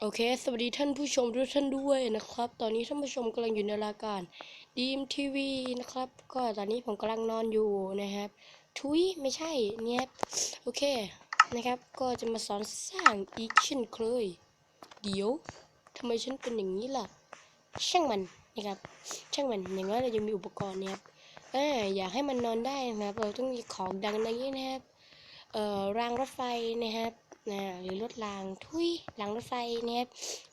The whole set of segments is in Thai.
โอเค สวัสดีท่านผู้ชมทุกท่านด้วยนะครับ ตอนนี้ท่านผู้ชมกำลังอยู่ในรายการดีมทีวีนะครับ ก็ตอนนี้ผมกำลังนอนอยู่นะครับ ทุยไม่ใช่เนี่ยโอเคนะครับ ก็จะมาสอนสร้างอีกเช่นเคย เดี๋ยวทำไมฉันเป็นอย่างนี้ล่ะ ช่างมันนะครับ ช่างมันอย่างน้อยเรายังมีอุปกรณ์นะครับอออยากให้มันนอนได้นะครับ เราต้องมีของดังอย่างนี้นะครับ เอ่อรางรถไฟนะครับ นะหรือรถรางทุยรางรถไฟนะครับ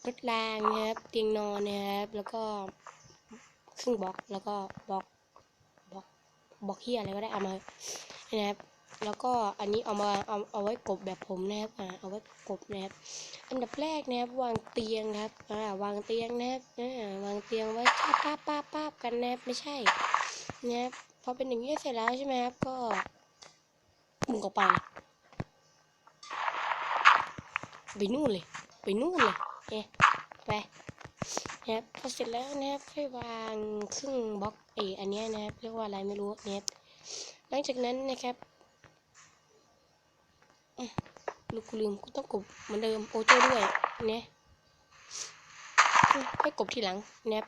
รถรางนะครับเตียงนอนนะครับแล้วก็เครื่องบล็อกแล้วก็บล็อกบล็อกบล็อกเฮียอะไรก็ได้เอามานะครับแล้วก็อันนี้เอามาเอาเอาไว้กบแบบผมนะครับอ่าเอาไว้กบนะครับอันดับแรกนะครับวางเตียงครับอ่าวางเตียงนะครับอ่าวางเตียงไว้ป้าป้าป้ากันนะครับไม่ใช่นะครับพอเป็นอย่างนี้เสร็จแล้วใช่ไหมครับก็มุงออกไปเลย ไปนู่นเลย ไปนู่นเลยเอ๊ะไปนะครับพอเสร็จแล้วนะครับค่อยวางครึ่งบล็อกเอออันนี้นะครับเรียกว่าอะไรไม่รู้นะครับหลังจากนั้นนะครับลูกลืมกูต้องกบเหมือนเดิมโอโจ้ด้วยเนี่ยให้กบทีหลังนะครับ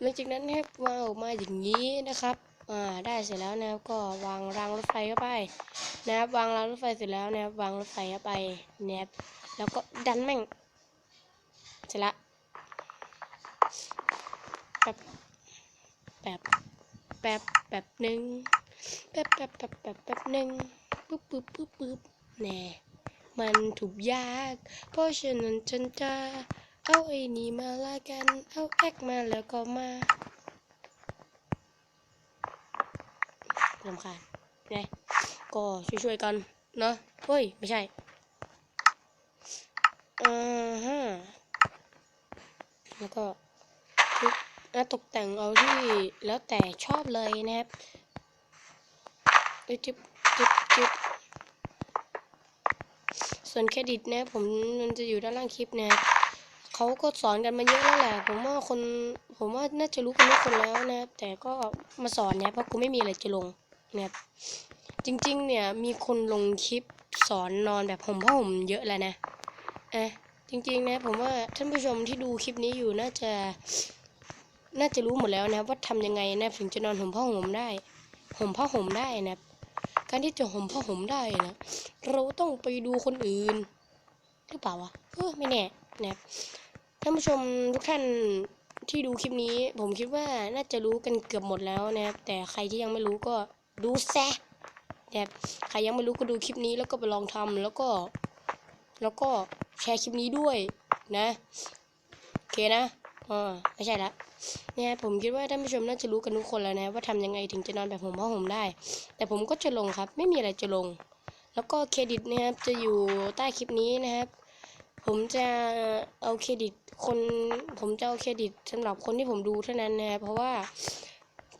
หลังจากนั้นนะครับวางออกมาอย่างนี้นะครับอ่าได้เสร็จแล้วนะครับก็วางรางรถไฟเข้าไป นะครับวางรางรถไฟเสร็จแล้วนะครับวางรถไฟเข้าไปนะครับแล้วก็ดันแม่งเสร็จละแบบแบบแบบแบบหนึ่งแบบแบบแบบแบบแบบหนึ่งปึ๊บปึ๊บปึ๊บปึ๊บแน่มันถูกยาก เพราะฉะนั้นฉันจะเอาไอ้นี่มาละกันเอาแอกมาแล้วก็มาลำคาญไง ก็ช่วยๆกันนะเฮ้ย ไม่ใช่อ่าฮะแล้วก็แล้วตกแต่งเอาที่แล้วแต่ชอบเลยนะครับจิ๊บจิ๊บจิ๊บส่วนเครดิตนะผมมันจะอยู่ด้านล่างคลิปนะครับเขาก็สอนกันมาเยอะแล้วแหละผมว่าคนผมว่าน่าจะรู้กันทุกคนแล้วนะครับแต่ก็มาสอนเนี่ยเพราะกูไม่มีอะไรจะลงนะครับ จริงๆ เนี่ยมีคนลงคลิปสอนนอนแบบห่มผ้าห่มเยอะแล้วนะอะจริงๆนะผมว่าท่านผู้ชมที่ดูคลิปนี้อยู่น่าจะ น่าจะรู้หมดแล้วนะว่าทำยังไงนะถึงจะนอนห่มผ้าห่มได้ห่มผ้าห่มได้นะการที่จะห่มผ้าห่มได้นะเราต้องไปดูคนอื่น หรือเปล่าวะเออไม่แน่นะท่านผู้ชมทุกท่านที่ดูคลิปนี้ ผมคิดว่าน่าจะรู้กันเกือบหมดแล้วนะครับแต่ใครที่ยังไม่รู้ก็ดูแซะ แบบใครยังไม่รู้ก็ดูคลิปนี้แล้วก็ไปลองทำแล้วก็ แล้วก็แชร์คลิปนี้ด้วยนะโอเคนะอ่าไม่ใช่ละเนี่ยผมคิดว่าท่านผู้ชมน่าจะรู้กันทุกคนแล้วนะ ว่าทำยังไงถึงจะนอนแบบผมผ้าห่มได้ แต่ผมก็จะลงครับ ไม่มีอะไรจะลง แล้วก็เครดิตนะครับจะอยู่ใต้คลิปนี้นะครับ ผมจะเอาเครดิตคนผมจะเอาเครดิตสำหรับคนที่ผมดูเท่านั้นนะครับเพราะว่า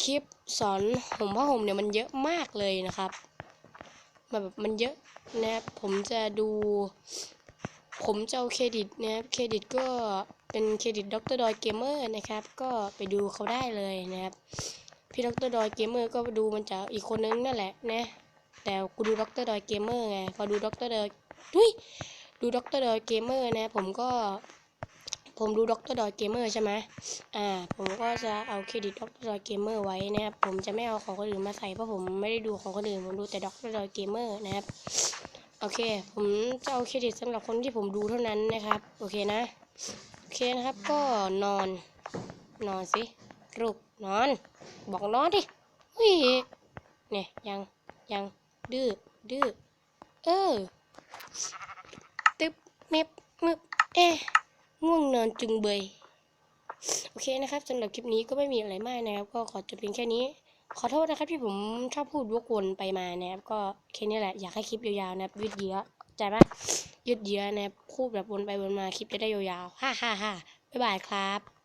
คลิปสอนห่มผ้าห่มเนี่ยมันเยอะมากเลยนะครับ แบบมันเยอะนะครับผมจะดู ผมจะเอาเครดิตนะครับเครดิตก็เป็นเครดิตดรดอยเกมเมอร์นะครับ ก็ไปดูเขาได้เลยนะครับ พี่ดรดอยเกมเมอร์ก็ไปดูมันจากอีกคนนึงนั่นแหละนะ แต่กูดูดรดอยเกมเมอร์ไงพอดูดรดอยดุยดูดรดอยเกมเมอร์นะ ผมก็ ผมดูด็อกเตอร์ดอยเกมเมอร์ใช่ไหมอ่า ผมก็จะเอาเครดิตด็อกเตอร์ดอยเกมเมอร์ไว้นะครับ ผมจะไม่เอาของคนอื่นมาใส่เพราะผมไม่ได้ดูของคนอื่น ผมดูแต่ด็อกเตอร์ดอยเกมเมอร์นะครับ โอเค ผมจะเอาเครดิตสำหรับคนที่ผมดูเท่านั้นนะครับ โอเคนะ โอเคนะครับ ก็นอน นอนสิลูกนอน บอกนอนดิเฮ้ยเนี่ยยังยังดื้อดื้อเออตึ๊บเม็บมึบเอ๊ะ ง่วงนอนจึงเบยโอเคนะครับสำหรับคลิปนี้ก็ไม่มีอะไรมากนะครับ ก็ขอจบเพียงแค่นี้ ขอโทษนะครับที่ผมชอบพูดวกวนไปมานะครับ ก็แค่นี้แหละอยากให้คลิปยาวๆนะครับยืดเยื้อใจปะยืดเยื้อนะครับพูดแบบวนไปวนมาคลิปจะได้ยาวๆฮ่าฮ่าฮ่าบ๊ายบายครับ